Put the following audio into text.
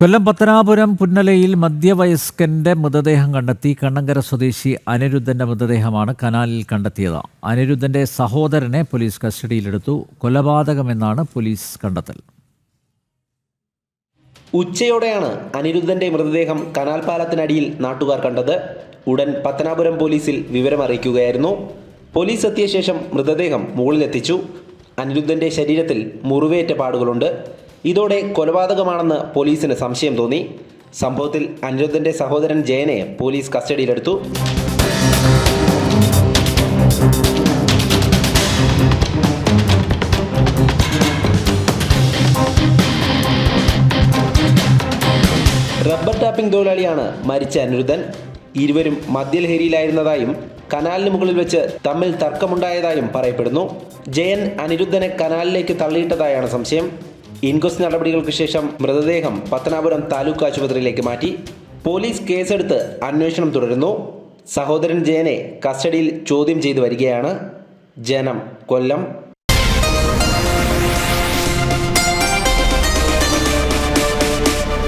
കൊല്ലം പത്തനാപുരം പുന്നലയിൽ മധ്യവയസ്കന്റെ മൃതദേഹം കണ്ടെത്തി കണ്ണങ്കര സ്വദേശി അനിരുദ്ധന്റെ മൃതദേഹമാണ് കനാലിൽ കണ്ടെത്തിയത്. അനിരുദ്ധന്റെ സഹോദരനെ പോലീസ് കസ്റ്റഡിയിലെടുത്തു. കൊലപാതകമെന്നാണ് പോലീസ് കണ്ടെത്തൽ. ഉച്ചയോടെയാണ് അനിരുദ്ധന്റെ മൃതദേഹം കനാൽ പാലത്തിനടിയിൽ നാട്ടുകാർ കണ്ടത്. ഉടൻ പത്തനാപുരം പോലീസിൽ വിവരമറിയിക്കുകയായിരുന്നു പോലീസ് എത്തിയ ശേഷം മൃതദേഹം മുകളിലെത്തിച്ചു. അനിരുദ്ധന്റെ ശരീരത്തിൽ മുറിവേറ്റ പാടുകളുണ്ട്. ഇതോടെ കൊലപാതകമാണെന്ന് പോലീസിന് സംശയം തോന്നി. സംഭവത്തിൽ അനിരുദ്ധന്റെ സഹോദരൻ ജയനെ പോലീസ് കസ്റ്റഡിയിലെടുത്തു. റബ്ബർ ടാപ്പിംഗ് തൊഴിലാളിയാണ് മരിച്ച അനിരുദ്ധൻ. ഇരുവരും മദ്യലഹരിയിലായിരുന്നതായും കനാലിന് മുകളിൽ വെച്ച് തമ്മിൽ തർക്കമുണ്ടായതായും പറയപ്പെടുന്നു. ജയൻ അനിരുദ്ധനെ കനാലിലേക്ക് തള്ളിയിട്ടതായാണ് സംശയം. ഇൻക്വസ്റ്റ് നടപടികൾക്ക് ശേഷം മൃതദേഹം പത്തനാപുരം താലൂക്ക് ആശുപത്രിയിലേക്ക് മാറ്റി പോലീസ് കേസെടുത്ത് അന്വേഷണം തുടരുന്നു. സഹോദരൻ ജയനെ കസ്റ്റഡിയിൽ ചോദ്യം ചെയ്തു വരികയാണ്. ജനം കൊല്ലം.